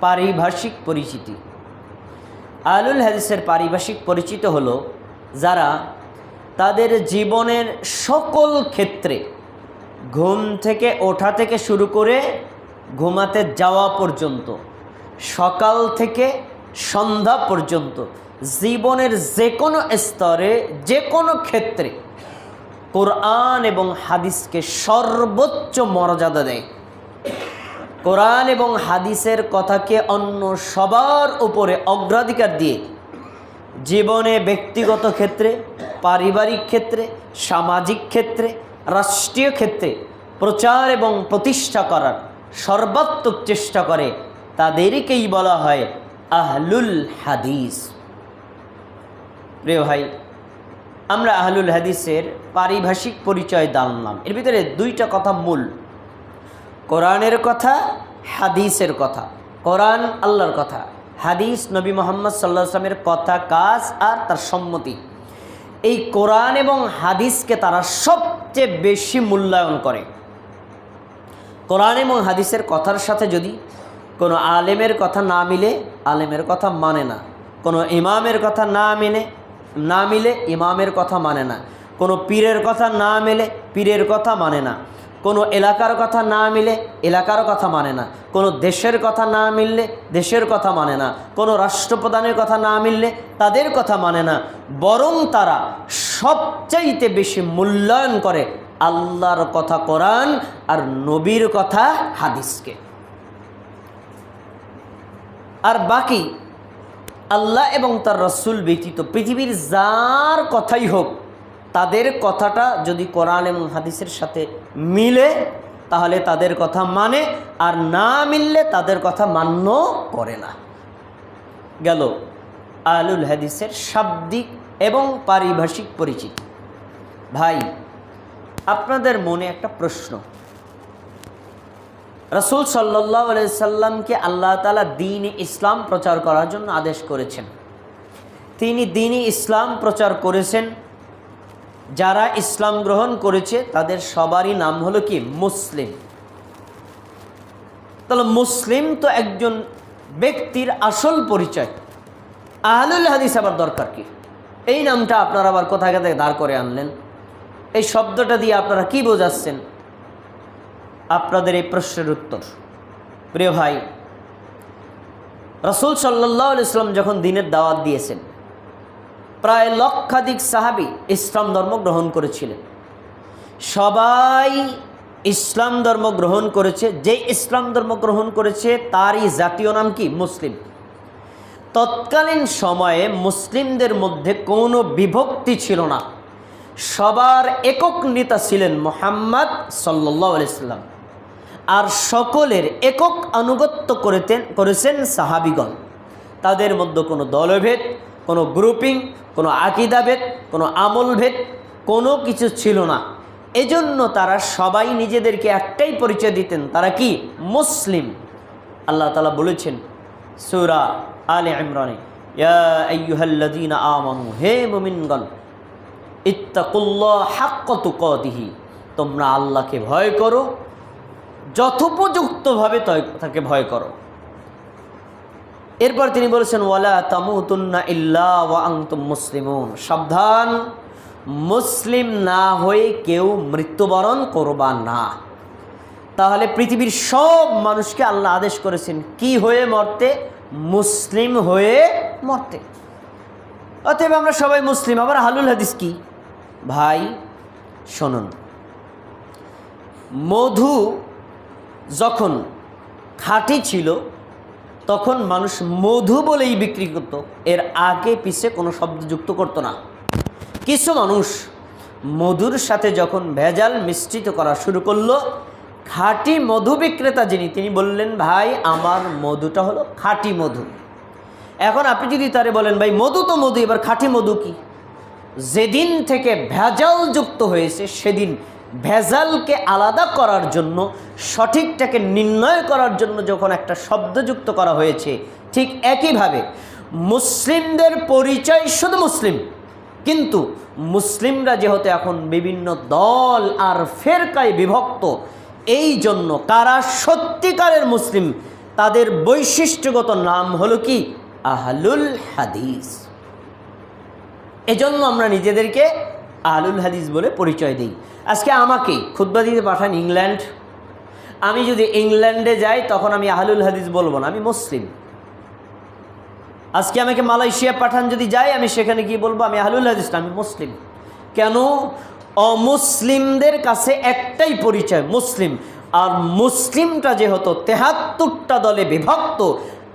পারিভাষিক পরিচিতি। আলুল হাদিসের পারিভাষিক পরিচিত হলো যারা তাদের জীবনের সকল ক্ষেত্রে ঘুম থেকে ওঠা থেকে শুরু করে ঘুমাতে যাওয়া পর্যন্ত, সকাল থেকে সন্ধ্যা পর্যন্ত, জীবনের যে কোনো স্তরে যে কোনো ক্ষেত্রে কোরআন এবং হাদিসকে সর্বোচ্চ মর্যাদা দেয়। কোরআন এবং হাদিসের কথাকে অন্য সবার উপরে অগ্রাধিকার দিয়ে জীবনে ব্যক্তিগত ক্ষেত্রে, পারিবারিক ক্ষেত্রে, সামাজিক ক্ষেত্রে, রাষ্ট্রীয় ক্ষেত্রে প্রচার এবং প্রতিষ্ঠা করার সর্বাত্মক চেষ্টা করে তাদেরকেই বলা হয় আহলুল হাদিস। প্রিয় ভাই, আমরা আহলুল হাদিসের পারিভাষিক পরিচয় জানলাম এর ভিতরে দুইটা কথা মূল। কোরআনের কথা, হাদিসের কথা। কোরআন আল্লাহর কথা। হাদিস নবী মোহাম্মদ সাল্লাহ আসলামের কথা, কাজ আর তার সম্মতি। এই কোরআন এবং হাদিসকে তারা সবচেয়ে বেশি মূল্যায়ন করে। কোরআন এবং হাদিসের কথার সাথে যদি কোনো আলেমের কথা না মিলে, আলেমের কথা মানে না। কোনো ইমামের কথা না মেনে, না মিলে, ইমামের কথা মানে না। কোনো পীরের কথা না মেলে, পীরের কথা মানে না। কোনো এলাকার কথা না মিলে এলাকার কথা মানে না। কোনো দেশের কথা না মিললে দেশের কথা মানে না। কোনো রাষ্ট্রপ্রধানের কথা না মিললে তাদের কথা মানে না। বরং তারা সবচাইতে বেশি মূল্যায়ন করে আল্লাহর কথা কোরআন আর নবীর কথা হাদিসকে। আর বাকি আল্লাহ এবং তার রসুল ব্যতীত পৃথিবীর যার কথাই হোক তাদের কথাটা যদি কোরআন এবং হাদিসের সাথে মিলে, তাহলে তাদের কথা মানে আর না মিললে তাদের কথা মান্য করে না। গেল আলুল হাদিসের শাব্দিক এবং পারিভাষিক পরিচিতি। ভাই, আপনাদের মনে একটা প্রশ্ন। রসুল সাল্লাহ সাল্লামকে আল্লাহ তালা দিন ইসলাম প্রচার করার জন্য আদেশ করেছেন। তিনি দিনই ইসলাম প্রচার করেছেন যারা ইসলাম গ্রহণ করেছে, তাদের সবারই নাম হলো কি? মুসলিম। তাহলে মুসলিম তো একজন ব্যক্তির আসল পরিচয়। আহলুল হাদিস আবার দরকার কি? এই নামটা আপনারা আবার কোথায় কোথায় দাঁড় করে আনলেন? এই শব্দটা দিয়ে আপনারা কি বোঝাচ্ছেন? আপনাদের এই প্রশ্নের উত্তর। প্রিয় ভাই, রসুল সাল্লাহ ইসলাম যখন দিনের দাওয়াত দিয়েছেন প্রায় লক্ষাধিক সাহাবি ইসলাম ধর্ম গ্রহণ করেছিলেন। সবাই ইসলাম ধর্ম গ্রহণ করেছে, যে ইসলাম ধর্ম গ্রহণ করেছে তারই জাতীয় নাম কি? মুসলিম। তৎকালীন সময়ে মুসলিমদের মধ্যে কোনো বিভক্তি ছিল না। সবার একক নেতা ছিলেন মোহাম্মদ সাল্লাহ আলাইসাল্লাম আর সকলের একক আনুগত্য করেতেন, করেছেন সাহাবিগণ। তাদের মধ্যে কোনো দলভেদ কোনো গ্রুপিং কোনো আকিদাভেদ কোনো আমলভেদ কোনো কিছু ছিল না। এজন্য তারা সবাই নিজেদেরকে একটাই পরিচয় দিতেন। তারা কি? মুসলিম। আল্লাহ তালা বলেছেন সুরা আলে ইমরানে আমানু, হে তোমরা আল্লাহকে ভয় করো, যথোপযুক্তভাবে তাকে ভয় করো। এরপর তিনি বলেছেন, ওয়ালা তামুতুন্না ইল্লা ওয়া আংতুম মুসলিমুন। সাবধান, মুসলিম না হয়ে কেউ মৃত্যুবরণ করবা না। তাহলে পৃথিবীর সব মানুষকে আল্লাহ আদেশ করেছেন, কি হয়ে মরতে? মুসলিম হয়ে মরতে। অতএব আমরা সবাই মুসলিম, আবার হালুল হাদিস কি? ভাই, শুনুন। মধু যখন খাঁটি ছিল তখন মানুষ মধু বলেই বিক্রি করত। এর আগে পিছে কোনো শব্দ যুক্ত করতো না। কিছু মানুষ মধুর সাথে যখন ভেজাল মিশ্রিত করা শুরু করল, খাঁটি মধু বিক্রেতা যিনি, তিনি বললেন, ভাই, আমার মধুটা হলো খাঁটি মধু। এখন আপনি যদি তারে বলেন, ভাই, মধু তো মধু, এবার খাঁটি মধু কি? যেদিন থেকে ভেজাল যুক্ত হয়েছে, সেদিন ভেজালকে আলাদা করার জন্য, সঠিকটাকে নির্ণয় করার জন্য যখন একটা শব্দযুক্ত করা হয়েছে, ঠিক একইভাবে মুসলিমদের পরিচয় শুধু মুসলিম, কিন্তু মুসলিমরা যেহেতু এখন বিভিন্ন দল আর ফেরকায় বিভক্ত, এই জন্য কারা সত্যিকারের মুসলিম, তাদের বৈশিষ্ট্যগত নাম হলো কি? আহলুল হাদিস। এজন্য আমরা নিজেদেরকে আহলুল হাদিস বলে পরিচয় দিই। আজকে আমাকে খুদ্া দিতে পাঠান ইংল্যান্ড। আমি যদি ইংল্যান্ডে যাই, তখন আমি আহলুল হাদিস বলব না, আমি মুসলিম। আজকে আমাকে মালয়েশিয়া পাঠান, যদি যাই, আমি সেখানে গিয়ে বলব, আমি আহলুল হাদিস না, আমি মুসলিম। কেন? অমুসলিমদের কাছে একটাই পরিচয়, মুসলিম। আর মুসলিমটা যেহেতু তেহাত্তরটা দলে বিভক্ত।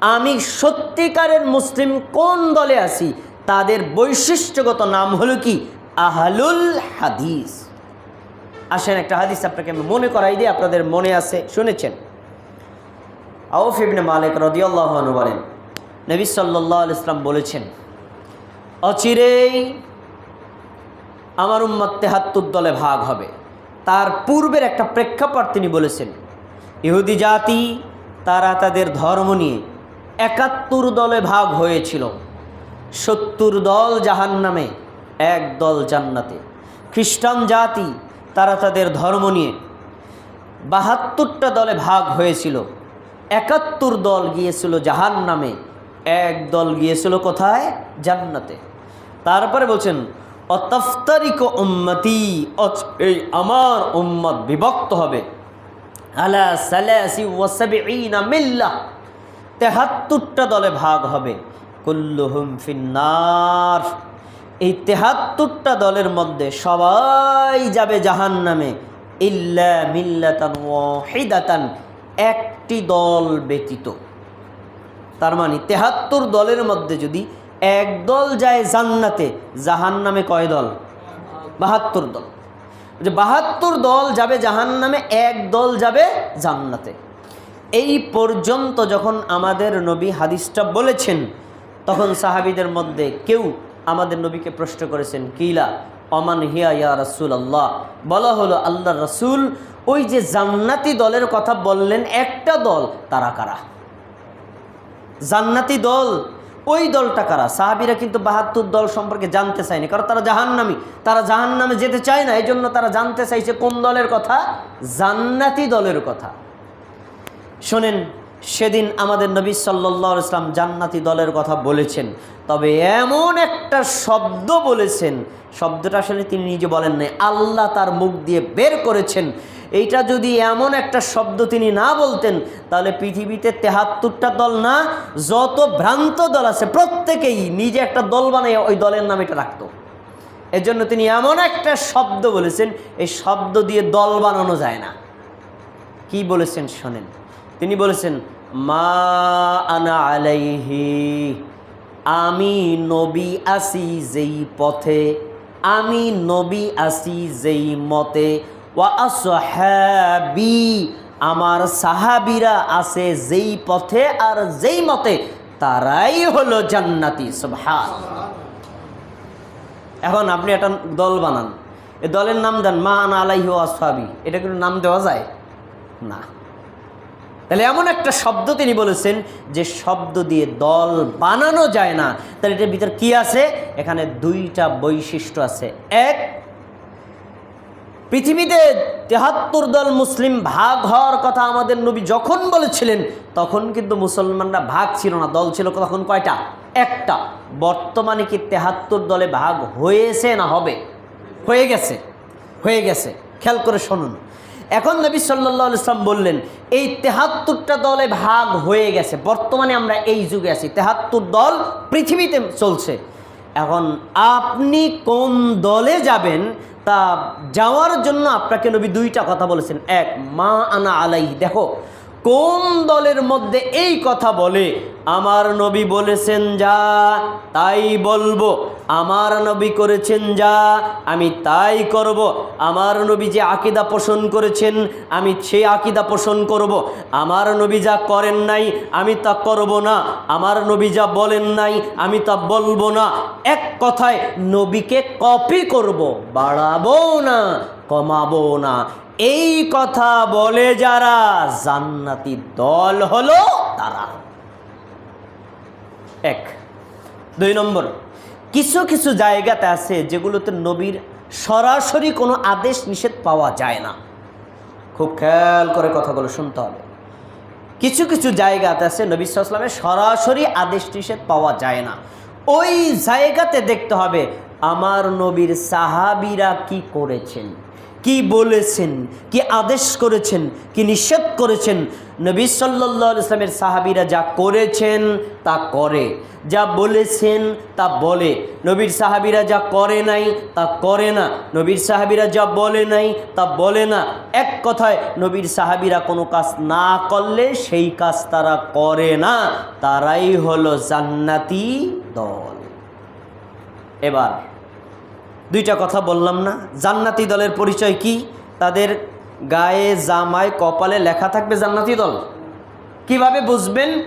আমি সত্যিকারের মুসলিম কোন দলে আছি? তাদের বৈশিষ্ট্যগত নাম হলো কি? আহলুল হাদিস। আসেন, একটা হাদিস আপনাকে আমি মনে করাই দিই, আপনাদের মনে আছে, শুনেছেন? আউফ ইবনে মালিক রদিয়াল্লাহনু বলেন, নবী সাল্লাহ ইসলাম বলেছেন, অচিরেই আমার উম্মত তেহাত্তর দলে ভাগ হবে। তার পূর্বের একটা প্রেক্ষাপট তিনি বলেছেন, ইহুদি জাতি, তারা তাদের ধর্ম নিয়ে একাত্তর দলে ভাগ হয়েছিল। সত্তর দল জাহান নামে এক দল জান্নাতে। খ্রিস্টান জাতি, তারা তাদের ধর্ম নিয়ে বাহাত্তরটা দলে ভাগ হয়েছিল। একাত্তর দল গিয়েছিল জাহান নামে এক দল গিয়েছিল কোথায়? জান্নাতে। তারপরে বলছেন, অতফতারিক উম্মতি এই আমার উম্মত বিভক্ত হবে। আলা সালাসি ওয়াসাবিঈনা মিল্লাহ তেহাত্তরটা দলে ভাগ হবে। কুল্লুহুম ফিন্নার। এই তেহাত্তরটা দলের মধ্যে সবাই যাবে জাহান নামে ইল্লা মিল্লাতান ওয়াহিদাতান। একটি দল ব্যতীত। তার মানে তেহাত্তর দলের মধ্যে যদি এক দল যায় জান্নাতে জাহান নামে কয় দল? বাহাত্তর দল। যে বাহাত্তর দল যাবে জাহান নামে এক দল যাবে জান্নাতে। এই পর্যন্ত যখন আমাদের নবী হাদিসটা বলেছেন, তখন সাহাবিদের মধ্যে কেউ আমাদের নবীকে প্রশ্ন করেছেন, কিলা? অমান হিয়া ইয়া রসুল আল্লাহ বলা হলো আল্লাহ রসুল ওই যে জান্নাতি দলের কথা বললেন, একটা দল, তারা কারা? জান্নাতি দল, ওই দলটা কারা? সাহাবিরা কিন্তু বাহাত্তর দল সম্পর্কে জানতে চায়নি, কারণ তারা জাহান্নামি। তারা জাহান্নামে যেতে চায় না এই জন্য তারা জানতে চাইছে কোন দলের কথা? জান্নাতি দলের কথা। শোনেন, সেদিন আমাদের নবী সাল্লাহ ইসলাম জান্নাতি দলের কথা বলেছেন। তবে এমন একটা শব্দ বলেছেন, শব্দটা আসলে তিনি নিজে বলেন নাই, আল্লাহ তার মুখ দিয়ে বের করেছেন। এইটা যদি এমন একটা শব্দ তিনি না বলতেন, তাহলে পৃথিবীতে তেহাত্তরটা দল না, যত ভ্রান্ত দল আছে, প্রত্যেকেই নিজে একটা দল বানিয়ে ওই দলের নাম এটা রাখতো। এজন্য তিনি এমন একটা শব্দ বলেছেন, এই শব্দ দিয়ে দল বানানো যায় না। কি বলেছেন শোনেন, তিনি বলেছেন, মা আনা আলাইহি আমি নবী আসি যেই পথে, আমি নবী আসি যেই মতে। ওয়া আসহাবি, আমার সাহাবিরা আছে যেই পথে আর যেই মতে, তারাই হলো জান্নাতি সুবহান এখন আপনি একটা দল বানান। এ দলের নাম দেন, মা আনা আলাইহি আসহাবি। এটা কিন্তু নাম দেওয়া যায়? না। তাহলে এমন একটা শব্দ তিনি বলেছেন যে শব্দ দিয়ে দল বানানো যায় না। তাহলে এটার ভিতর কি আছে? এখানে দুইটা বৈশিষ্ট্য আছে। এক, পৃথিবীতে তেহাত্তর দল মুসলিম ভাগ হওয়ার কথা আমাদের নবী যখন বলেছিলেন, তখন কিন্তু মুসলমানরা ভাগ ছিল না, দল ছিল তখন কয়টা? একটা। বর্তমানে কি তেহাত্তর দলে ভাগ হয়েছে না হবে? হয়ে গেছে। হয়ে গেছে। খেয়াল করে শুনুন। এখন নবী সাল্লাহ ইসলাম বললেন, এই তেহাত্তরটা দলে ভাগ হয়ে গেছে। বর্তমানে আমরা এই যুগে আছি। তেহাত্তর দল পৃথিবীতে চলছে। এখন আপনি কোন দলে যাবেন তা যাওয়ার জন্য আপনাকে নবী দুইটা কথা বলেছেন। এক, মা আনা আলাই দেখো কোন দলের মধ্যে এই কথা বলে? আমার নবী বলেছেন, যা, তাই বলব। আমার নবী করেছেন, যা, আমি তাই করব। আমার নবী যে আকিদা পোষণ করেছেন, আমি সেই আকিদা পোষণ করব। আমার নবী যা করেন নাই, আমি তা করব না। আমার নবী যা বলেন নাই, আমি তা বলব না। এক কথায় নবীকে কপি করব বাড়াবো না। কমাবো না। এই কথা বলে যারা জান্নাতি দল হলো তারা। এক। দুই নম্বর, কিছু কিছু জায়গাতে আছে যেগুলোতে নবীর সরাসরি কোনো আদেশ নিষেধ পাওয়া যায় না। খুব খেয়াল করে কথাগুলো শুনতে হবে। কিছু কিছু জায়গাতে আছে নবী সাল্লামের সরাসরি আদেশ নিষেধ পাওয়া যায় না। ওই জায়গাতে দেখতে হবে আমার নবীর সাহাবিরা কি করেছেন? কি বলেছেন? কি আদেশ করেছেন? কি নিষেধ করেছেন? নবী সাল্লাহ ইসলামের সাহাবিরা যা করেছেন, তা করে। যা বলেছেন, তা বলে। নবীর সাহাবিরা যা করে নাই, তা করে না। নবীর সাহাবিরা যা বলে নাই, তা বলে না। এক কথায়, নবীর সাহাবিরা কোনো কাজ না করলে, সেই কাজ তারা করে না। তারাই হলো জান্নাতি দল। এবার দুইটা কথা বললাম না। জান্নাতি দলের পরিচয় কি? তাদের গায়ে, জামায়, কপালে লেখা থাকবে জান্নাতি দল। কীভাবে বুঝবেন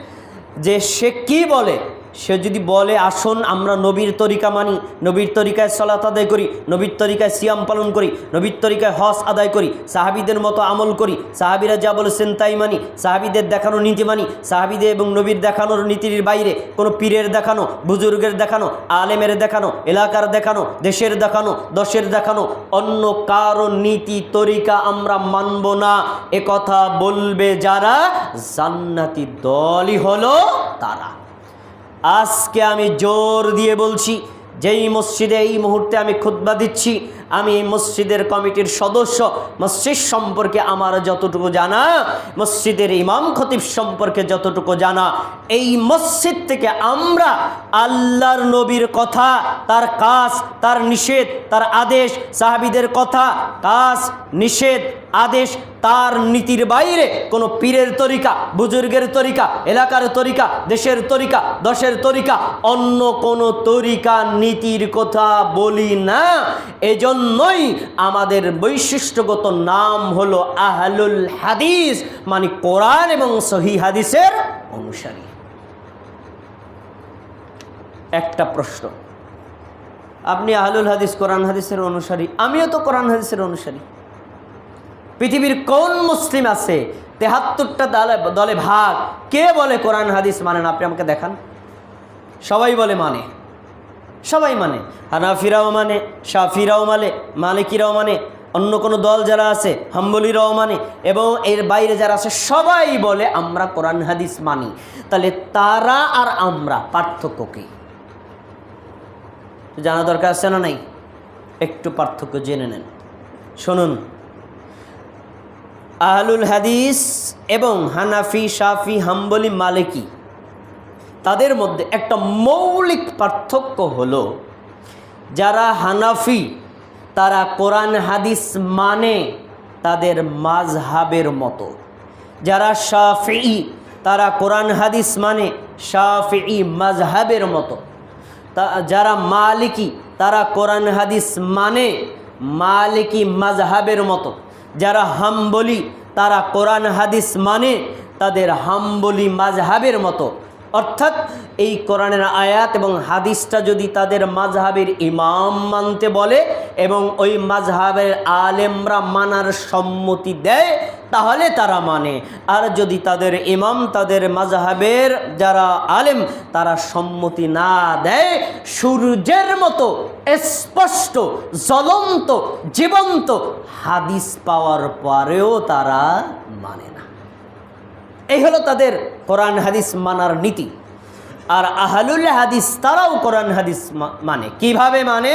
যে সে কি বলে? সে যদি বলে, আসুন, আমরা নবীর তরিকা মানি, নবীর তরিকায় সলাত আদায় করি, নবীর তরিকায় সিয়াম পালন করি, নবীর তরিকায় হস আদায় করি, সাহাবিদের মতো আমল করি, সাহাবিরা যা বলেছেন তাই মানি, সাহাবিদের দেখানো নীতি মানি, সাহাবিদের এবং নবীর দেখানোর নীতির বাইরে কোনো পীরের দেখানো, বুজুর্গের দেখানো, আলেমের দেখানো, এলাকার দেখানো, দেশের দেখানো, দশের দেখানো, অন্য কারও নীতি, তরিকা আমরা মানব না। এ কথা বলবে যারা জান্নাতি দলই হলো তারা। আজকে আমি জোর দিয়ে বলছি যেই মসজিদে এই মুহূর্তে আমি খুদ্া দিচ্ছি আমি মসজিদের কমিটির সদস্য। মসজিদ সম্পর্কে আমার যতটুকু জানা, মসজিদের ইমাম খতিব সম্পর্কে যতটুকু জানা, এই মসজিদ থেকে আমরা আল্লাহর নবীর কথা, তার কাজ, তার নিষেধ, তার আদেশ, সাহাবিদের কথা, কাজ, নিষেধ, আদেশ, তার নীতির বাইরে কোনো পীরের তরিকা, বুজুর্গের তরিকা, এলাকার তরিকা, দেশের তরিকা, দশের তরিকা, অন্য কোনো তরিকা, নীতির কথা বলি না। এজন্যই আমাদের বৈশিষ্ট্যগত নাম হলো আহলুল হাদিস মানে কোরআন এবং সহি হাদিসের অনুসারী। একটা প্রশ্ন, আপনি আহলুল হাদিস কোরআন হাদিসের অনুসারী? আমিও তো কোরআন হাদিসের অনুসারী। পৃথিবীর কোন মুসলিম আছে? তেহাত্তরটা দলে দলে ভাগ। কে বলে কোরআন হাদিস মানেন আপনি আমাকে দেখান। সবাই বলে মানে। সবাই মানে। হানাফিরাও মানে শাফিরাও মানে মালিকিরাও মানে অন্য কোনো দল যারা আছে, হাম্বলিরাও মানে এবং এর বাইরে যারা আছে, সবাই বলে আমরা কোরআন হাদিস মানি। তাহলে তারা আর আমরা পার্থক্য কী? জানা দরকার আছে না নাই? একটু পার্থক্য জেনে নেন। শুনুন। আহলুল হাদিস এবং হানাফি, শাফি, হাম্বলি, মালিকি তাদের মধ্যে একটা মৌলিক পার্থক্য হলো, যারা হানাফি, তারা কোরআন, হাদিস মানে তাদের মাঝহাবের মতো। যারা শাফি, তারা কোরআন, হাদিস মানে শাফি মাঝহাবের মতো। তা, যারা মালিকি, তারা কোরআন, হাদিস মানে মালিকি মাঝহাবের মতো। যারা হাম্বলি, তারা কোরআন, হাদিস মানে তাদের হাম্বলি মাঝহাবের মতো। অর্থাৎ এই কোরআনের আয়াত এবং হাদিসটা যদি তাদের মাঝহাবের ইমাম মানতে বলে এবং ওই মাঝহাবের আলেমরা মানার সম্মতি দেয়, তাহলে তারা মানে। আর যদি তাদের ইমাম, তাদের মাঝহাবের যারা আলেম, তারা সম্মতি না দেয়, সূর্যের মতো স্পষ্ট, জ্বলন্ত, জীবন্ত হাদিস পাওয়ার পরেও তারা মানে এই হলো তাদের কোরআন হাদিস মানার নীতি। আর আহলুল হাদিস তারাও কোরআন হাদিস মানে। কীভাবে মানে?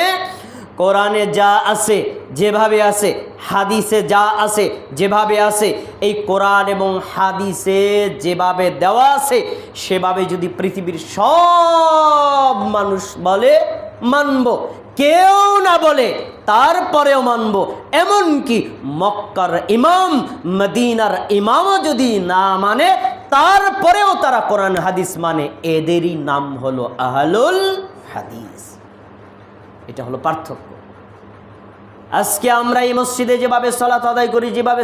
কোরআনে যা আছে, যেভাবে আছে, হাদিসে যা আছে, যেভাবে আছে, এই কোরআন এবং হাদিসে যেভাবে দেওয়া আছে, সেভাবে যদি পৃথিবীর সব মানুষ বলে, মানব। কেউ না বলে, তারপরেও মানব, এমনকি মক্কার ইমাম, মদিনার ইমামও যদি না মানে তারপরেও তারা কোরআন হাদিস মানে। এদেরই নাম হলো আহলুল হাদিস। এটা হলো পার্থক্য। আজকে আমরা এই মসজিদে যেভাবে সলাত আদায় করি, যেভাবে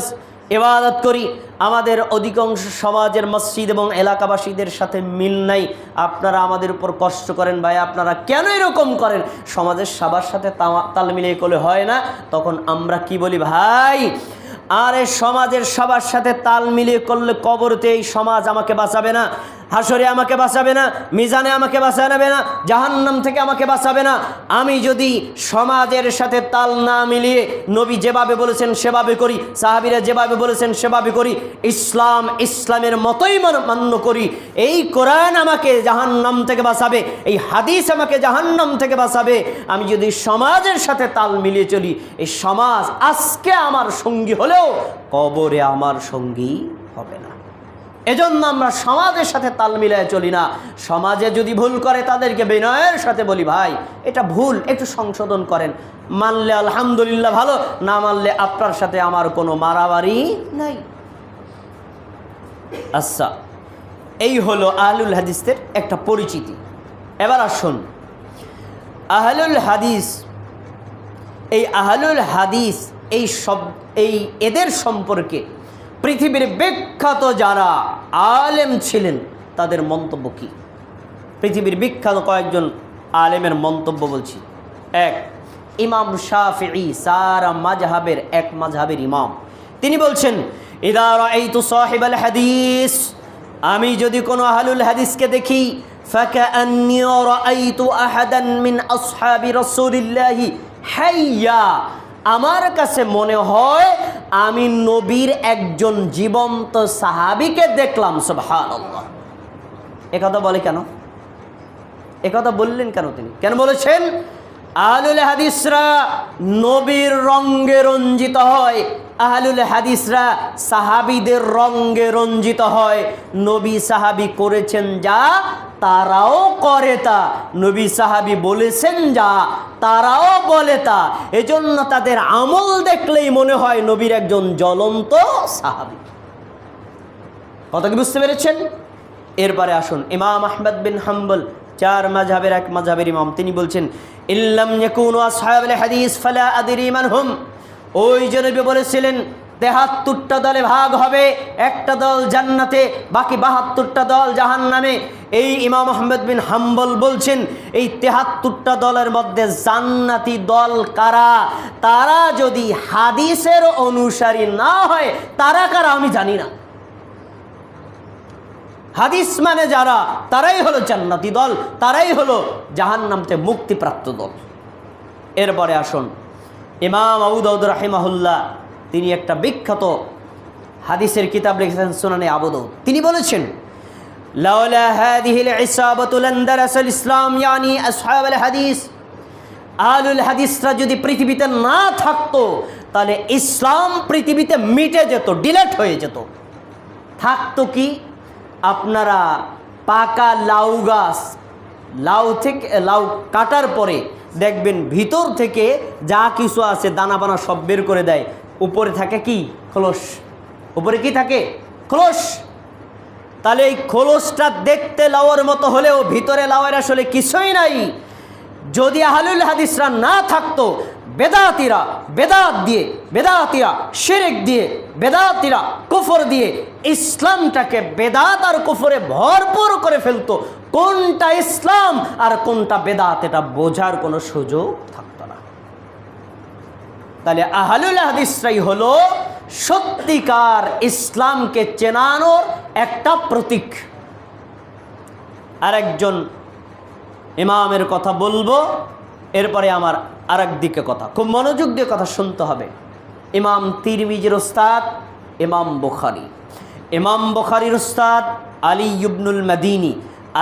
এবাদত করি। আমাদের অধিকাংশ সমাজের মসজিদ এবং এলাকাবাসীদের সাথে মিল নাই। আপনারা আমাদের উপর কষ্ট করেন ভাই, আপনারা কেন এরকম করেন? সমাজের সবার সাথে তাল মিলিয়ে করলে হয় না। তখন আমরা কি বলি ভাই? আরে সমাজের সবার সাথে তাল মিলিয়ে করলে কবরতে এই সমাজ আমাকে বাঁচাবে না। হাসরে আমাকে বাঁচাবে না, মিজানে আমাকে বাঁচাবে না, জাহান্নাম থেকে আমাকে বাঁচাবে না। আমি যদি সমাজের সাথে তাল না মিলিয়ে নবী যেভাবে বলেছেন সেভাবে করি, সাহাবিরা যেভাবে বলেছেন সেভাবে করি, ইসলাম ইসলামের মতোই মান- মান্য করি, এই কোরআন আমাকে জাহান্নাম থেকে বাঁচাবে, এই হাদিস আমাকে জাহান্নাম থেকে বাঁচাবে। আমি যদি সমাজের সাথে তাল মিলিয়ে চলি, এই সমাজ আজকে আমার সঙ্গী হলেও কবরে আমার সঙ্গী হবে না। এজন্য আমরা সমাজের সাথে তাল মিলায় চলি না। সমাজে যদি ভুল করে তাদেরকে বিনয়ের সাথে বলি, ভাই, এটা ভুল, একটু সংশোধন করেন। মানলে আলহামদুলিল্লাহ ভালো, না মানলে আপনার সাথে আমার কোনো মারামারি নাই। আচ্ছা এই হলো আহলুল হাদিসের একটা পরিচিতি। এবার আসুন, আহলুল হাদিস, এই আহলুল হাদিস, এই সব, এই এদের সম্পর্কে পৃথিবীর বিখ্যাত যারা আলেম ছিলেন তাদের মন্তব্য কী পৃথিবীর বিখ্যাত কয়েকজন আলেমের মন্তব্য বলছি এক ইমাম শাফি সারা মাজহাবের এক মাজহাবের ইমাম তিনি বলছেন ইদার এই তো সাহেব আল হাদিস আমি যদি কোনো আহলুল হাদিসকে দেখি فكأني رأيت أحدا من أصحاب رسول الله حيا আমার কাছে মনে হয় আমি নবীর একজন জীবন্ত সাহাবিকে দেখলাম, সুবহানাল্লাহ। একথা বলে কেন? একথা বললেন কেন তিনি? কেন বলেছেন? আহলুল হাদিসরা নবীর রঙ্গে রঞ্জিত হয়, আহলুল হাদিসরা সাহাবিদের রঙ্গে রঞ্জিত হয়। নবী সাহাবি করেছেন যা, তারাও করে তা। নবী সাহাবি বলেছেন যা, তারাও বলে তা। এজন্য তাদের আমল দেখলেই মনে হয় নবীর একজন জ্বলন্ত সাহাবি। কথা কি বুঝতে পেরেছেন? এরপরে আসুন, ইমাম আহমদ বিন হাম্বল চার মাঝহাবের এক মাঝহাবের ইমাম। তিনি বলছেন, ইল্লাম হাদিস, ফালা আদরি মান হুম ওই যে নবী বলেছিলেন তেহাত্তরটা দলে ভাগ হবে, একটা দল জান্নাতে, বাকি বাহাত্তরটা দল জাহান্নামে। এই ইমাম আহমেদ বিন হাম্বল বলছেন, এই তেহাত্তরটা দলের মধ্যে জান্নাতি দল কারা? তারা যদি হাদিসের অনুসারী না হয়, তারা কারা আমি জানি না। হাদিস মানে যারা, তারাই হলো জান্নাতি দল, তারাই হলো জাহান্নামতে মুক্তিপ্রাপ্ত দল। এরপরে আসুন, ইমাম আবুদাউদ রাহিমাহুল্লাহ, তিনি একটা বিখ্যাত হাদিসের কিতাব লিখেছেন সুনানে আবুদাউদ তিনি বলেছেন ইসলাম ইয়ানি হাদিসরা যদি পৃথিবীতে না থাকতো, তাহলে ইসলাম পৃথিবীতে মিটে যেত, ডিলেট হয়ে যেত। থাকতো কি? আপনারা পাকা লাউ গাছ, লাউ থেকে, লাউ কাটার পরে দেখবেন ভিতর থেকে যা কিছু আছে, দানা বানা সব বের করে দেয়। উপরে থাকে কি? খোলস। উপরে কি থাকে? খোলস। তাহলে এই খোলসটা দেখতে লাউয়ের মতো হলেও ভিতরে লাউয়ের আসলে কিছুই নাই। যদি আহলুল হাদিসরা না থাকতো বেদাতিরা বেদাত দিয়ে বেদাতিরা শিরিক দিয়ে, বেদাতিরা কুফর দিয়ে ইসলামটাকে বেদাত আর কুফরে ভরপুর করে ফেলতো। কোনটা ইসলাম আর কোনটা বেদাত, এটা বোঝার কোনো সুযোগ থাকতো না। তাহলে আহলুল হাদিসরাই হলো সত্যিকার ইসলামকে চেনানোর একটা প্রতীক। আরেকজন ইমামের কথা বলব। এরপরে আমার আরেক দিকে কথা, খুব মনোযোগ দিয়ে কথা শুনতে হবে। ইমাম তিরমিজের ওস্তাদ ইমাম বুখারি। ইমাম বুখারির ওস্তাদ আলী ইবনুল মাদিনী।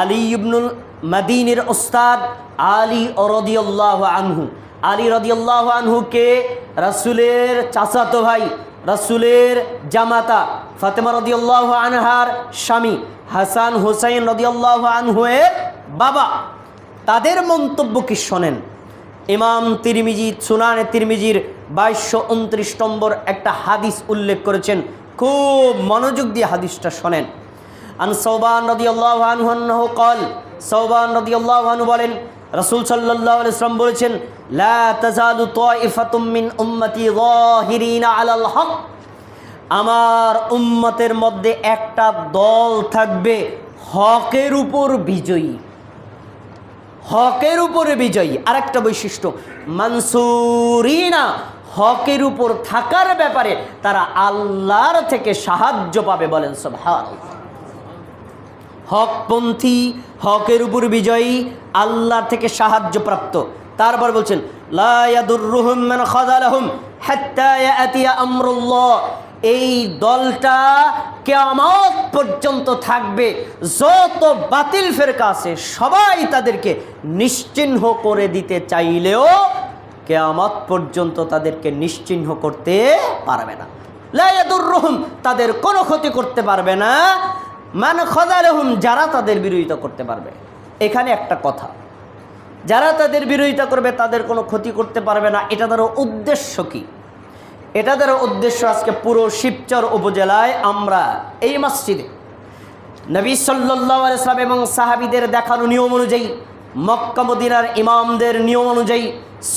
আলী ইবনুল মাদিনের ওস্তাদ আলী রদিয়াল্লাহ আনহু। আলী রদিয়াল্লাহ আনহুকে রাসুলের চাচাতো ভাই, রাসুলের জামাতা ফাতেমা রদিয়াল্লাহ আনহার স্বামী, হাসান হুসাইন রদিয়াল্লাহ আনহুয়ের বাবা। তাদের মন্তব্য কি শোনেন? ইমাম তিরমিজি, সুনানে তিরমিজির বাইশশো উনত্রিশ নম্বর একটা হাদিস উল্লেখ করেছেন। খুব মনোযোগ দিয়ে হাদিসটা শোনেন। আন সৌবান আনহু আন্নাহু কল, সৌবান রদিয়াল্লাহ আনহু বলেন, রসুল সাল্লাল্লাহু আলাইহি ওয়াসাল্লাম বলেছেন আমার উম্মতের মধ্যে একটা দল থাকবে হকের উপর বিজয়ী। হকের উপরে বিজয়ী। আর একটা বৈশিষ্ট্য, মানসুরিনা হকের উপর থাকার ব্যাপারে তারা আল্লাহর থেকে সাহায্য পাবে বলেন সব হকপন্থী, হকের উপর বিজয়ী, আল্লাহ থেকে সাহায্য প্রাপ্ত। তারপর বলছেন, লা ইয়াদুররুহুম হাত্তা ইয়াতিয়া আমরুল্লাহ। এই দলটা কেয়ামত পর্যন্ত থাকবে। যত বাতিল ফেরকা আছে, সবাই তাদেরকে নিশ্চিহ্ন করে দিতে চাইলেও কেয়ামত পর্যন্ত তাদেরকে নিশ্চিহ্ন করতে পারবে না। লায়াদুর রহম তাদের কোনো ক্ষতি করতে পারবে না। মান খদালহুম যারা তাদের বিরোধিতা করতে পারবে। এখানে একটা কথা, যারা তাদের বিরোধিতা করবে, তাদের কোনো ক্ষতি করতে পারবে না। এটা তার উদ্দেশ্য কি? এটা উদ্দেশ্য আজকে পুরো শিবচর উপজেলায় আমরা এই মসজিদে নবী সাল্লাহ ইসলাম এবং সাহাবিদের দেখানো নিয়ম অনুযায়ী মক্কা মদিনার ইমামদের নিয়ম অনুযায়ী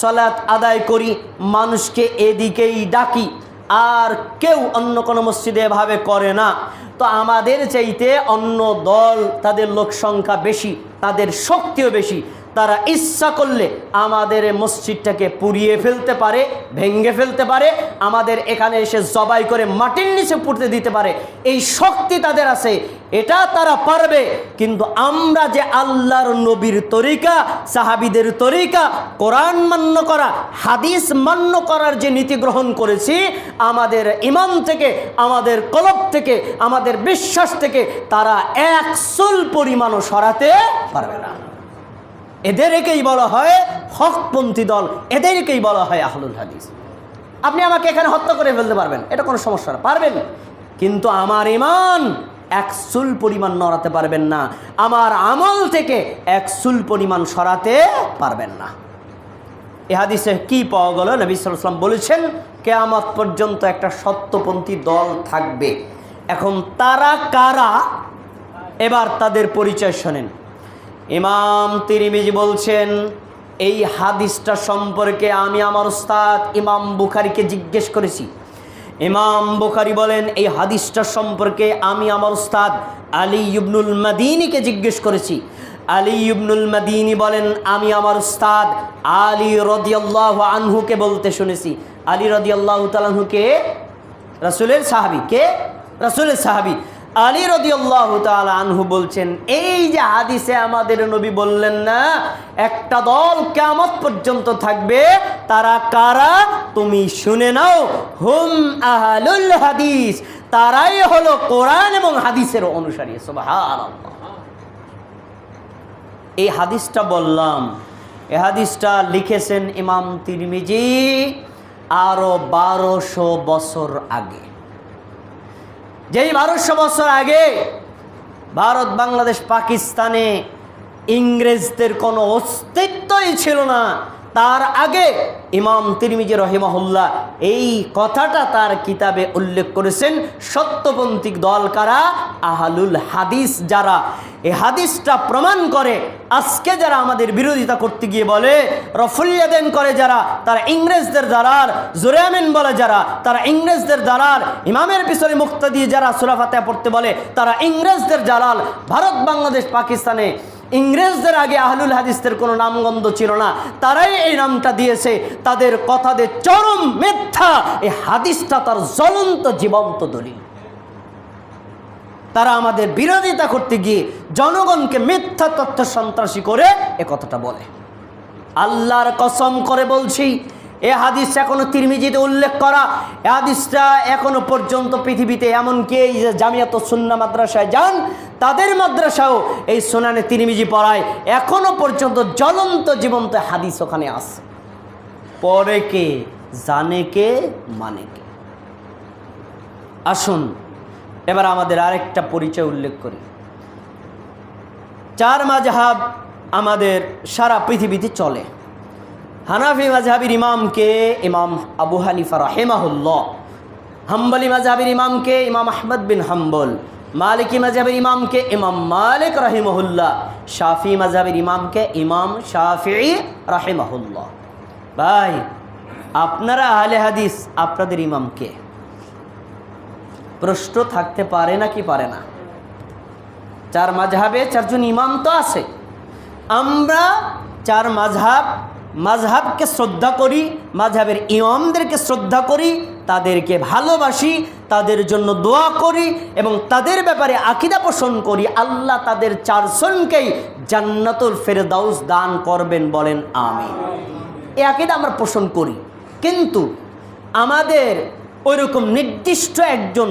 সলাৎ আদায় করি, মানুষকে এদিকেই ডাকি, আর কেউ অন্য কোনো মসজিদে এভাবে করে না। তো আমাদের চাইতে অন্য দল, তাদের লোক সংখ্যা বেশি, তাদের শক্তিও বেশি। তারা ইচ্ছা করলে আমাদের মসজিদটাকে পুড়িয়ে ফেলতে পারে ভেঙ্গে ফেলতে পারে, আমাদের এখানে এসে জবাই করে মাটির নিচে পুড়তে দিতে পারে। এই শক্তি তাদের আছে, এটা তারা পারবে। কিন্তু আমরা যে আল্লাহর নবীর তরিকা, সাহাবিদের তরিকা, কোরআন মান্য করা, হাদিস মান্য করার যে নীতি গ্রহণ করেছি, আমাদের ইমান থেকে, আমাদের কলব থেকে, আমাদের বিশ্বাস থেকে তারা এক সুল পরিমাণও সরাতে পারবে না। এদেরকেই বলা হয় হকপন্থী দল, এদেরকেই বলা হয় আহলুল হাদিস। আপনি আমাকে এখানে হত্যা করে ফেলতে পারবেন, এটা কোনো সমস্যা না, পারবেন। কিন্তু আমার ইমান এক সুল পরিমাণ নড়াতে পারবেন না, আমার আমল থেকে এক সুল পরিমাণ সরাতে পারবেন না। এ হাদিসে কি পাওয়া গেল? নবী সাল্লাম বলেছেন, কেয়ামত পর্যন্ত একটা সত্যপন্থী দল থাকবে। এখন তারা কারা? এবার তাদের পরিচয় শোনেন। ইমাম তিরিমিজি বলছেন, এই হাদিসটা সম্পর্কে আমি আমার উস্তাদ ইমাম বুখারিকে জিজ্ঞেস করেছি। ইমাম বুখারি বলেন, এই হাদিসটা সম্পর্কে আমি আমার উস্তাদ আলী ইবনুল মাদিনীকে জিজ্ঞেস করেছি। আলী ইবনুল মাদিনী বলেন, আমি আমার উস্তাদ আলী রদিয়াল্লাহ আনহুকে বলতে শুনেছি। আলী রদিয়াল্লাহ তালাহুকে রাসুলের সাহাবি। কে? রাসুলের সাহাবি। আলী রদিয়াল্লাহ তাআলা আনহু বলছেন, এই যে হাদিসে আমাদের নবী বললেন না, একটা দল কেমত পর্যন্ত থাকবে, তারা কারা? তুমি শুনে নাও। হুম আহলুল হাদিস, তারাই হলো কোরআন এবং হাদিসের অনুসারী। এই হাদিসটা বললাম, এ হাদিসটা লিখেছেন ইমাম তিরমিজি আরও বারোশো বছর আগে। যেই বারোশো বছর আগে ভারত বাংলাদেশ পাকিস্তানে ইংরেজদের কোনো অস্তিত্বই ছিল না। তার আগে ইমাম তিরমিজি রহিমাহুল্লাহ এই কথাটা তার কিতাবে উল্লেখ করেছেন, সত্যপন্থী দল কারা? আহালুল হাদিস যারা। এই হাদিসটা প্রমাণ করে, আজকে যারা আমাদের বিরোধিতা করতে গিয়ে বলে রফুল্লাদেন করে যারা, তারা ইংরেজদের দ্বারার জোরামিন বলে যারা, তারা ইংরেজদের দ্বারার ইমামের পিছনে মুক্তা দিয়ে যারা সুরাফাতে পড়তে বলে, তারা ইংরেজদের জালাল ভারত, বাংলাদেশ, পাকিস্তানে। ইংরেজদের আগে আহলুল হাদিসদের কোনো নামগন্ধ ছিল না। তারাই এই নামটা দিয়েছে। তাদের কথাদের চরম মিথ্যা। এই হাদিসটা তার জ্বলন্ত জীবন্ত দলিল। তারা আমাদের বিরোধিতা করতে গিয়ে জনগণকে মিথ্যা তথ্য সন্ত্রাসী করে এ কথাটা বলে। আল্লাহর কসম করে বলছি, এ হাদিস এখনও তিরমিজিতে উল্লেখ করা। এ হাদিসটা এখনও পর্যন্ত পৃথিবীতে এমনকি এই যে জামিয়াত সুন্না মাদ্রাসায় যান তাদের মাদ্রাসাও এই সোনানে তিরমিজি পড়ায়। এখনও পর্যন্ত জ্বলন্ত জীবন্ত হাদিস ওখানে আছে। পরে কে, জানে কে মানে কে। আসুন, এবার আমাদের আরেকটা পরিচয় উল্লেখ করি। চার মাঝহাব আমাদের সারা পৃথিবীতে চলে। হানাফি মাঝহাবির ইমামকে ইমাম আবু হানিফা রাহেমাহুল্লাহ। হাম্বলি মাঝহাবির ইমামকে ইমাম আহমদ বিন হাম্বল। মালিকি মাঝহাবের ইমামকে ইমাম মালিক রাহিমহুল্লাহ, শাফি মাঝহাবের ইমামকে ইমাম শাফি রাহিমাহুল্লাহ। ভাই, আপনারা আহলে হাদিস, আপনাদের ইমামকে প্রশ্ন থাকতে পারে না কি পারে না? চার মাঝহাবে চারজন ইমাম তো আছে। আমরা চার মাঝহাব মাঝহাবকে শ্রদ্ধা করি মাঝহাবের ইমামদেরকে শ্রদ্ধা করি, তাদেরকে ভালোবাসি তাদের জন্য দোয়া করি এবং তাদের ব্যাপারে আকিদা পোষণ করি। আল্লাহ তাদের চারজনকেই জান্নাতুল ফেরদাউস দান করবেন বলেন আমি এ আকিদা আমরা পোষণ করি। কিন্তু আমাদের ওইরকম নির্দিষ্ট একজন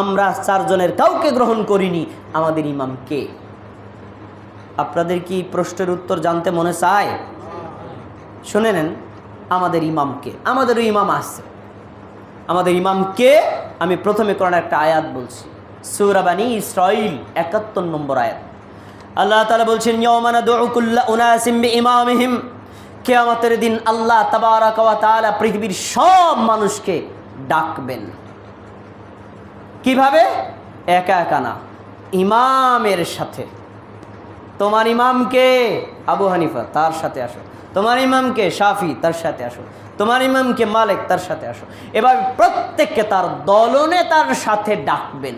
আমরা চারজনের কাউকে গ্রহণ করিনি, আমাদের ইমাম কে? আপনাদের কি প্রশ্নের উত্তর জানতে মনে চায়? শুনে নেন, আমাদের ইমামকে আমাদেরও ইমাম আসছে আমাদের ইমামকে আমি প্রথমে কোরআন একটা আয়াত বলছি। সৌরাবানী ইসরাইল একাত্তর নম্বর আয়াত। আল্লাহ তালা বলছেন ইয়মানা ইমামিহিম কেয়ামতের দিন আল্লাহ তাবারাক তাআলা পৃথিবীর সব মানুষকে ডাকবেন। কীভাবে? একা একা না, ইমামের সাথে। তোমার ইমামকে আবু হানিফা, তার সাথে আসো। তোমার ইমামকে শাফি, তার সাথে আসো। তোমার ইমামকে মালিক তার সাথে আসো। এবার প্রত্যেককে তার দলনে তার সাথে ডাকবেন।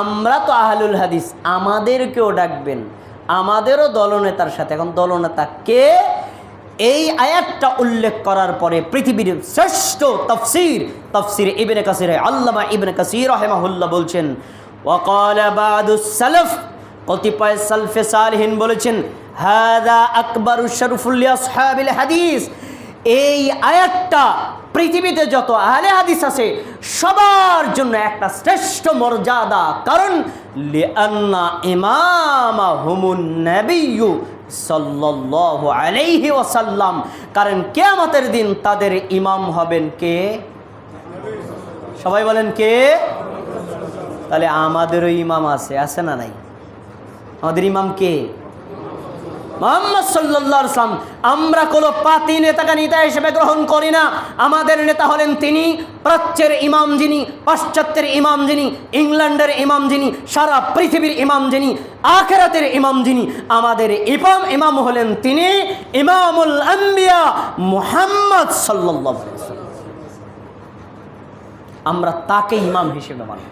আমরা তো আহলুল হাদিস, আমাদেরকেও ডাকবেন। আমাদেরও দলনেতার সাথে। এখন দলনেতা কে? এই আয়াতটা উল্লেখ করার পরে পৃথিবীর শ্রেষ্ঠ তফসির তফসির ইবনে কাসির, আল্লামা ইবনে কাসির রহেমাহুল্লাহ বলছেন বাদুস সালফ কতিপয় সালফে সালহিন বলেছেন, হাদা আকবর শরফুল্লি আসহাবিল হাদিস এই আয়াতটা পৃথিবীতে যত আহলে হাদিস আছে, সবার জন্য একটা শ্রেষ্ঠ মর্যাদা। কারণ, লিআন্না ইমামা হুমুন নাবিয়্যু আলাইহি কারণ দিন তাদের ইমাম হবেন কে? সবাই বলেন কে? তাহলে আমাদেরও ইমাম আছে আছে না নাই? আমাদের ইমাম কে? মোহাম্মদ সাল্লাহ সাল্লাম আমরা কোনো পাতি নেতাকে নেতা হিসেবে গ্রহণ করি না। আমাদের নেতা হলেন তিনি প্রাচ্যের ইমাম যিনি, পাশ্চাত্যের ইমাম যিনি, ইংল্যান্ডের ইমাম যিনি, সারা পৃথিবীর ইমাম যিনি, আখেরাতের ইমাম যিনি। আমাদের ইমাম ইমাম হলেন তিনি ইমামুল আম্বিয়া মুহাম্মদ সাল্লাহ আমরা তাকে ইমাম হিসেবে মানি।